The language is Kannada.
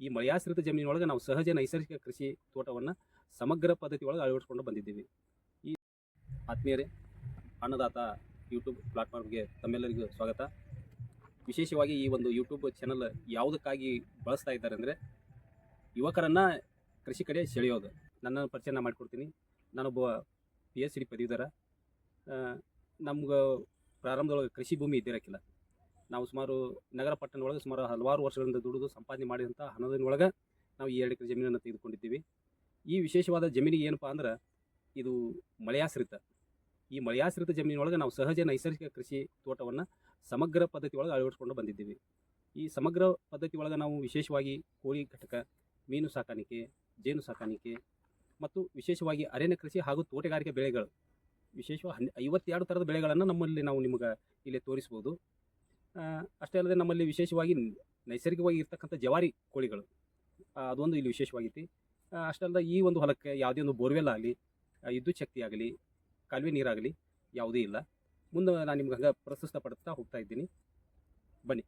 ಈ ಮಳೆಯಾಶ್ರಿತ ಜಮೀನಿನೊಳಗೆ ನಾವು ಸಹಜ ನೈಸರ್ಗಿಕ ಕೃಷಿ ತೋಟವನ್ನು ಸಮಗ್ರ ಪದ್ಧತಿ ಒಳಗೆ ಅಳವಡಿಸ್ಕೊಂಡು ಬಂದಿದ್ದೀವಿ. ಈ ಆತ್ಮೀಯರೇ, ಅನ್ನದಾತ ಯೂಟ್ಯೂಬ್ ಪ್ಲಾಟ್ಫಾರ್ಮ್ಗೆ ತಮ್ಮೆಲ್ಲರಿಗೂ ಸ್ವಾಗತ. ವಿಶೇಷವಾಗಿ ಈ ಒಂದು ಯೂಟ್ಯೂಬ್ ಚಾನಲ್ ಯಾವುದಕ್ಕಾಗಿ ಬಳಸ್ತಾ ಇದ್ದಾರೆ ಅಂದರೆ, ಯುವಕರನ್ನು ಕೃಷಿ ಕಡೆ ಸೆಳೆಯೋದು. ನನ್ನ ಪರಿಚಯ ನಾನು ಮಾಡಿಕೊಡ್ತೀನಿ ನಾನೊಬ್ಬ ಪಿ ಎಚ್ ಡಿ ಪದವೀಧರ ನಮ್ಗೆ ಪ್ರಾರಂಭದೊಳಗೆ ಕೃಷಿ ಭೂಮಿ ಇದ್ದಿರಕ್ಕಿಲ್ಲ ನಾವು ಸುಮಾರು ನಗರ ಪಟ್ಟಣ ಒಳಗೆ ಸುಮಾರು ಹಲವಾರು ವರ್ಷಗಳಿಂದ ದುಡಿದು ಸಂಪಾದನೆ ಮಾಡಿದಂಥ ಹಣದೊಳಗೆ ನಾವು ಈ ಎರಡು ಎಕರೆ ಜಮೀನನ್ನು ತೆಗೆದುಕೊಂಡಿದ್ದೀವಿ. ಈ ವಿಶೇಷವಾದ ಜಮೀನಿಗೆ ಏನಪ್ಪ ಅಂದ್ರೆ ಇದು ಮಳೆಯಾಶ್ರಿತ. ಈ ಮಳೆಯಾಶ್ರಿತ ಜಮೀನಿನೊಳಗೆ ನಾವು ಸಹಜ ನೈಸರ್ಗಿಕ ಕೃಷಿ ತೋಟವನ್ನು ಸಮಗ್ರ ಪದ್ಧತಿ ಒಳಗೆ ಅಳವಡಿಸ್ಕೊಂಡು ಬಂದಿದ್ದೀವಿ. ಈ ಸಮಗ್ರ ಪದ್ಧತಿ ಒಳಗೆ ನಾವು ವಿಶೇಷವಾಗಿ ಕೋಳಿ ಘಟಕ, ಮೀನು ಸಾಕಾಣಿಕೆ, ಜೇನು ಸಾಕಾಣಿಕೆ ಮತ್ತು ವಿಶೇಷವಾಗಿ ಅರಣ್ಯ ಕೃಷಿ ಹಾಗೂ ತೋಟಗಾರಿಕೆ ಬೆಳೆಗಳು, ವಿಶೇಷವಾಗಿ ಹನ್ ಐವತ್ತೆರಡು ಥರದ ಬೆಳೆಗಳನ್ನು ನಮ್ಮಲ್ಲಿ ನಾವು ನಿಮಗೆ ಇಲ್ಲಿ ತೋರಿಸ್ಬೋದು. ಅಷ್ಟೇ ಅಲ್ಲದೆ ನಮ್ಮಲ್ಲಿ ವಿಶೇಷವಾಗಿ ನೈಸರ್ಗಿಕವಾಗಿ ಇರ್ತಕ್ಕಂಥ ಜವಾರಿ ಕೋಳಿಗಳು ಅದೊಂದು ಇಲ್ಲಿ ವಿಶೇಷವಾಗೈತಿ ಅಷ್ಟೇ ಅಲ್ಲದೆ ಈ ಒಂದು ಹೊಲಕ್ಕೆ ಯಾವುದೇ ಒಂದು ಬೋರ್ವೆಲ್ ಆಗಲಿ ವಿದ್ಯುತ್ ಶಕ್ತಿ ಆಗಲಿ, ಕಾಲುವೆ ನೀರಾಗಲಿ ಯಾವುದೇ ಇಲ್ಲ. ಮುಂದೆ ನಾನು ನಿಮ್ಗೆ ಹಂಗೆ ಪ್ರಸ್ತುತ ಪಡ್ತಾ ಹೋಗ್ತಾ ಇದ್ದೀನಿ. ಬನ್ನಿ.